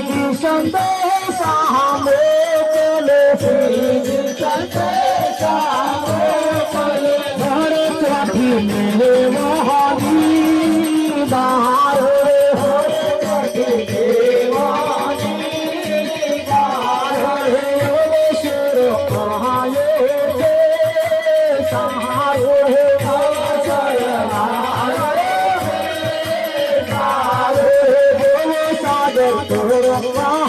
कृष्ण सामे चले घर काफी मेरे मोहनी बाहर Come on. you are wrong.